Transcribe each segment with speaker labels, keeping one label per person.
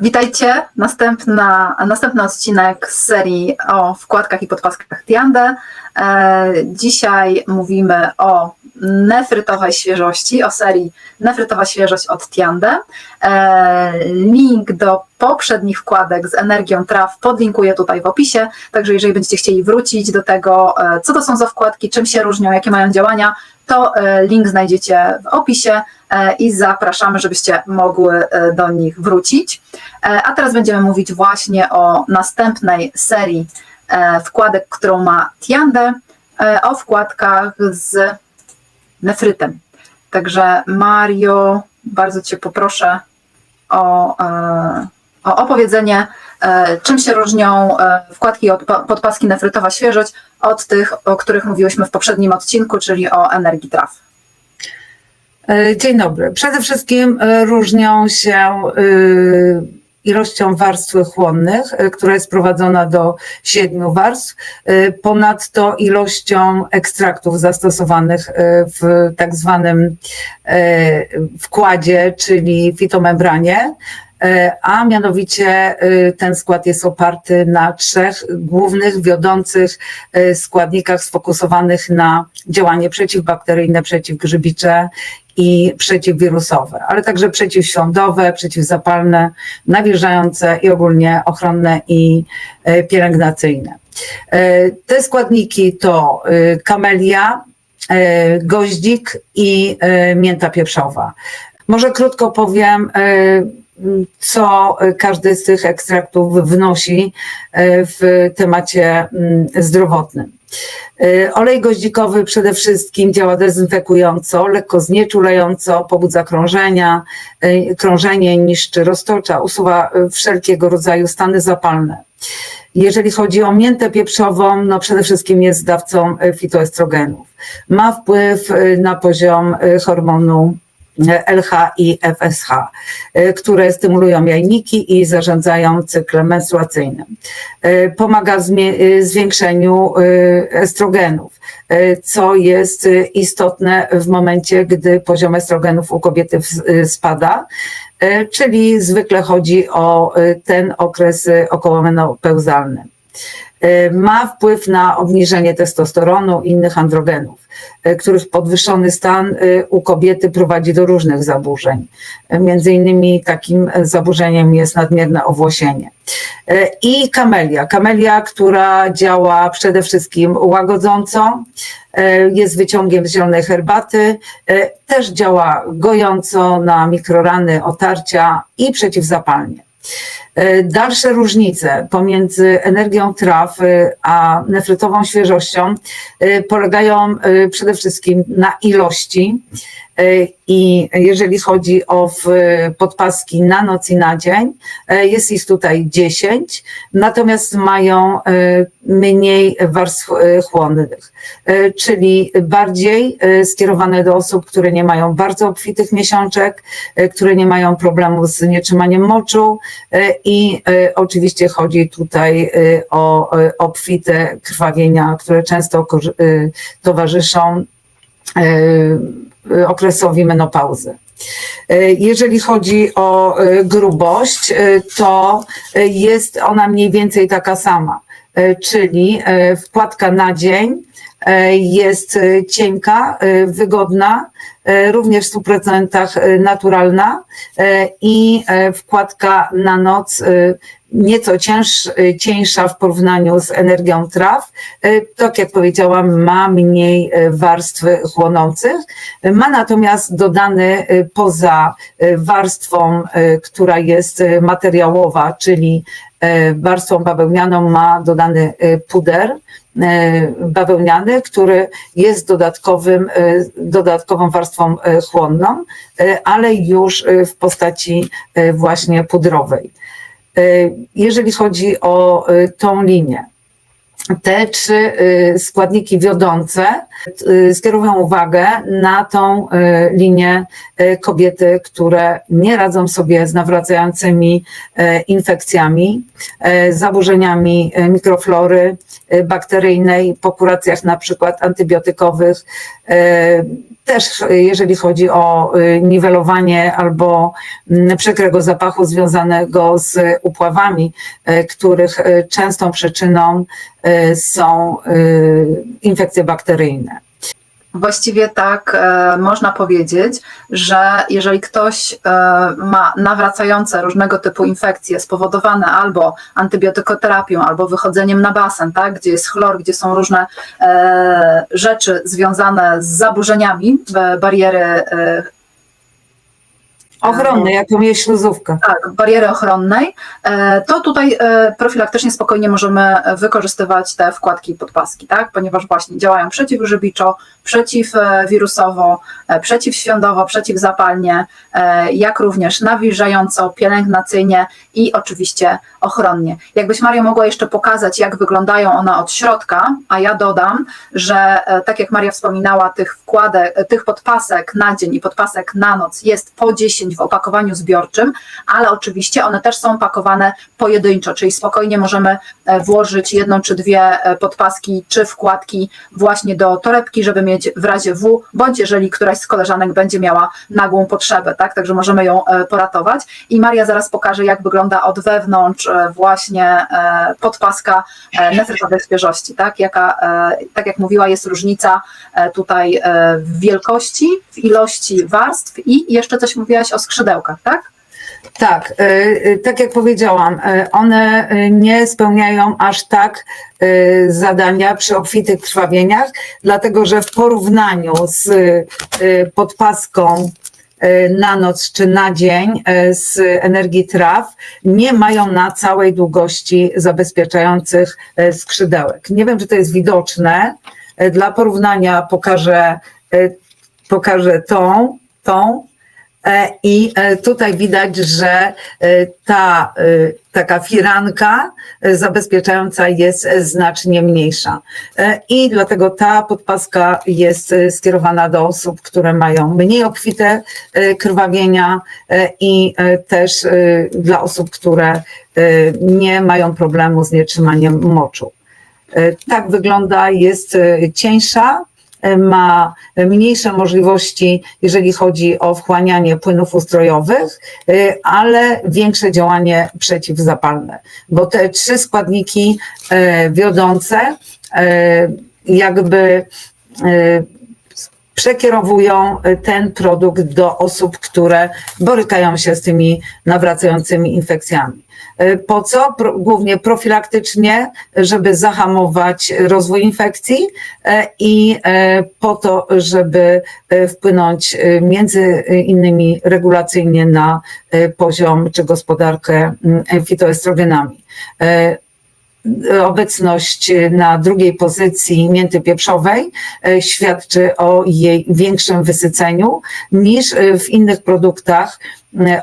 Speaker 1: Witajcie. Następna, następny odcinek z serii o wkładkach i podpaskach Tiande. E, dzisiaj mówimy o nefrytowej świeżości, o serii Nefrytowa świeżość od Tiande. E, link do poprzednich wkładek z energią traw podlinkuję tutaj w opisie, także jeżeli będziecie chcieli wrócić do tego, e, co to są za wkładki, czym się różnią, jakie mają działania, to link znajdziecie w opisie i zapraszamy, żebyście mogły do nich wrócić. A teraz będziemy mówić właśnie o następnej serii wkładek, którą ma Tiande, o wkładkach z nefrytem. Także Mario, bardzo Cię poproszę o, o opowiedzenie, czym się różnią wkładki od podpaski nefrytowa świeżość od tych, o których mówiłyśmy w poprzednim odcinku, czyli o energii traw.
Speaker 2: Dzień dobry. Przede wszystkim różnią się ilością warstwy chłonnych, e, która jest prowadzona do siedmiu warstw, e, ponadto ilością ekstraktów zastosowanych e, w tak zwanym wkładzie, czyli fitomembranie, a mianowicie ten skład jest oparty na trzech głównych, wiodących składnikach sfokusowanych na działanie przeciwbakteryjne, przeciwgrzybicze i przeciwwirusowe, ale także przeciwświądowe, przeciwzapalne, nawilżające i ogólnie ochronne i e, pielęgnacyjne. E, te składniki to e, kamelia, goździk i mięta pieprzowa. Może krótko powiem, co każdy z tych ekstraktów wnosi w temacie mm, zdrowotnym. Y, olej goździkowy przede wszystkim działa dezynfekująco, lekko znieczulająco, pobudza krążenia, y, krążenie, niszczy roztocza, usuwa wszelkiego rodzaju stany zapalne. Jeżeli chodzi o miętę pieprzową, no przede wszystkim jest dawcą fitoestrogenów. Ma wpływ na poziom hormonu LH i FSH, y, które stymulują jajniki i zarządzają cyklem menstruacyjnym. Y, pomaga y, zwiększeniu estrogenów, co jest istotne w momencie, gdy poziom estrogenów u kobiety spada, czyli zwykle chodzi o ten okres okołomenopeuzalny. E, ma wpływ na obniżenie testosteronu i innych androgenów, e, których podwyższony stan e, u kobiety prowadzi do różnych zaburzeń. Między innymi takim zaburzeniem jest nadmierne owłosienie. I kamelia. Kamelia, która działa przede wszystkim łagodząco, jest wyciągiem z zielonej herbaty, też działa gojąco na mikrorany, otarcia i przeciwzapalnie. E, dalsze różnice pomiędzy energią traw e, a nefrytową świeżością e, polegają przede wszystkim na ilości i jeżeli chodzi o podpaski na noc i na dzień, jest ich tutaj 10, natomiast mają mniej warstw chłonnych, czyli bardziej skierowane do osób, które nie mają bardzo obfitych miesiączek, które nie mają problemów z nietrzymaniem moczu i e, oczywiście chodzi tutaj e, o e, obfite krwawienia, które często towarzyszą okresowi menopauzy. Jeżeli chodzi o grubość, to jest ona mniej więcej taka sama, czyli wkładka na dzień jest cienka, wygodna, również w 100% naturalna i wkładka na noc nieco cięż, cieńsza w porównaniu z energią traw. Tak jak powiedziałam, ma mniej warstw chłonących, ma natomiast dodany poza warstwą, która jest materiałowa, czyli warstwą bawełnianą, ma dodany puder E, bawełniany, który jest dodatkowym, e, dodatkową warstwą e, chłonną, ale już w postaci właśnie pudrowej. Jeżeli chodzi o tą linię, te trzy y, składniki wiodące y, skierują uwagę na tą y, linię kobiety, które nie radzą sobie z nawracającymi infekcjami, zaburzeniami mikroflory bakteryjnej, po kuracjach na przykład antybiotykowych, też jeżeli chodzi o e, niwelowanie albo mm, przykrego zapachu związanego z upławami, e, których e, częstą przyczyną są infekcje bakteryjne.
Speaker 1: Właściwie tak e, można powiedzieć, że jeżeli ktoś e, ma nawracające różnego typu infekcje spowodowane albo antybiotykoterapią, albo wychodzeniem na basen, tak, gdzie jest chlor, gdzie są różne e, rzeczy związane z zaburzeniami e, bariery
Speaker 2: Ochronny, jaką jest śluzówka.
Speaker 1: tak, bariery ochronnej, e, to tutaj e, profilaktycznie spokojnie możemy wykorzystywać te wkładki i podpaski, tak? ponieważ właśnie działają przeciwgrzybiczo, przeciwwirusowo, e, przeciwświądowo, przeciwzapalnie, jak również nawilżająco, pielęgnacyjnie i oczywiście ochronnie. Jakbyś Maria mogła jeszcze pokazać, jak wyglądają one od środka, a ja dodam, że tak jak Maria wspominała, tych wkładek, tych podpasek na dzień i podpasek na noc jest po 10 w opakowaniu zbiorczym, ale oczywiście one też są pakowane pojedynczo, czyli spokojnie możemy e, włożyć jedną czy dwie e, podpaski czy wkładki właśnie do torebki, żeby mieć w razie W, bądź jeżeli któraś z koleżanek będzie miała nagłą potrzebę, tak? Także możemy ją e, poratować. I Maria zaraz pokaże, jak wygląda od wewnątrz właśnie podpaska nefrytowej świeżości, tak? Jaka, tak jak mówiła, jest różnica tutaj w wielkości, w ilości warstw i jeszcze coś mówiłaś o skrzydełkach, tak?
Speaker 2: Tak, y, y, tak jak powiedziałam, y, one nie spełniają aż tak zadania przy obfitych krwawieniach, dlatego że w porównaniu z podpaską na noc czy na dzień z energii traw nie mają na całej długości zabezpieczających skrzydełek. Nie wiem, czy to jest widoczne. Dla porównania pokażę, pokażę tą, tą. E, I e, tutaj widać, że e, ta taka firanka zabezpieczająca jest znacznie mniejsza. I dlatego ta podpaska jest skierowana do osób, które mają mniej obfite krwawienia i też dla osób, które nie mają problemu z nietrzymaniem moczu. Tak wygląda, jest cieńsza, ma mniejsze możliwości, jeżeli chodzi o wchłanianie płynów ustrojowych, e, ale większe działanie przeciwzapalne, bo te trzy składniki e, wiodące e, jakby e, przekierowują ten produkt do osób, które borykają się z tymi nawracającymi infekcjami. E, Po co? Głównie profilaktycznie, żeby zahamować rozwój infekcji e, i e, po to, żeby wpłynąć między innymi regulacyjnie na poziom czy gospodarkę mm, fitoestrogenami. Obecność na drugiej pozycji mięty pieprzowej świadczy o jej większym wysyceniu niż w innych produktach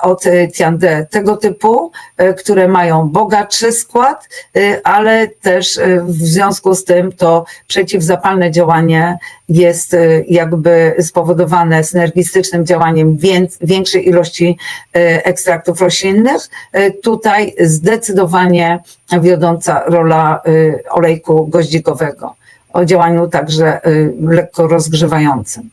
Speaker 2: od e, Tiande tego typu, e, które mają bogatszy skład, e, ale też e, w związku z tym to przeciwzapalne działanie jest e, jakby spowodowane synergistycznym działaniem wię- większej ilości e, ekstraktów roślinnych. E, Tutaj zdecydowanie wiodąca rola olejku goździkowego o działaniu także lekko rozgrzewającym.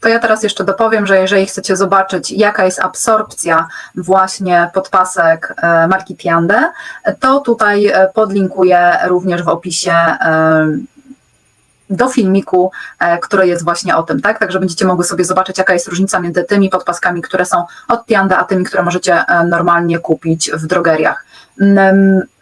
Speaker 1: To ja teraz jeszcze dopowiem, że jeżeli chcecie zobaczyć, jaka jest absorpcja właśnie podpasek e, marki Tiande, to tutaj e, podlinkuję również w opisie e, do filmiku, który jest właśnie o tym, tak? Także będziecie mogły sobie zobaczyć, jaka jest różnica między tymi podpaskami, które są od Tiande, a tymi, które możecie normalnie kupić w drogeriach.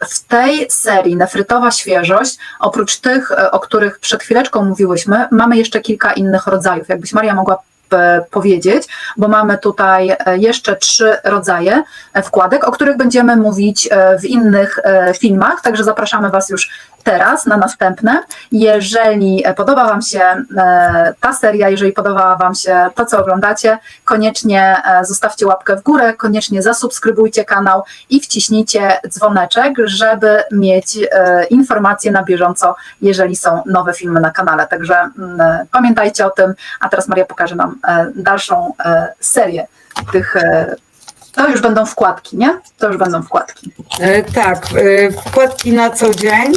Speaker 1: W tej serii nefrytowa świeżość, oprócz tych, e, o których przed chwileczką mówiłyśmy, mamy jeszcze kilka innych rodzajów. Jakbyś Maria mogła e, powiedzieć, bo mamy tutaj e, jeszcze trzy rodzaje wkładek, o których będziemy mówić w innych filmach, także zapraszamy Was już teraz na następne. Jeżeli e, podoba Wam się e, ta seria, jeżeli podoba Wam się to, co oglądacie, koniecznie e, zostawcie łapkę w górę, koniecznie zasubskrybujcie kanał i wciśnijcie dzwoneczek, żeby mieć informacje na bieżąco, jeżeli są nowe filmy na kanale. Także mm, pamiętajcie o tym, a teraz Maria pokaże nam dalszą serię tych. To już będą wkładki, nie? To już będą wkładki.
Speaker 2: Tak, wkładki na co dzień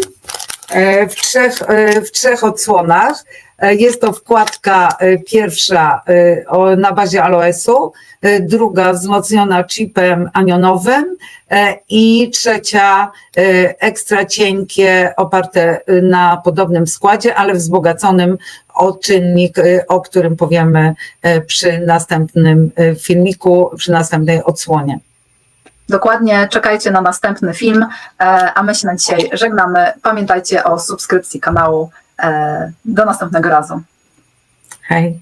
Speaker 2: w trzech, e, w trzech odsłonach. E, Jest to wkładka e, pierwsza e, na bazie aloesu, e, druga wzmocniona chipem anionowym e, i trzecia e, ekstra cienkie, oparte e, na podobnym składzie, ale wzbogaconym o czynnik, e, o którym powiemy e, przy następnym e, filmiku, przy następnej odsłonie.
Speaker 1: Dokładnie, czekajcie na następny film, e, a my się na dzisiaj żegnamy. Pamiętajcie o subskrypcji kanału. E, Do następnego razu.
Speaker 2: Hej.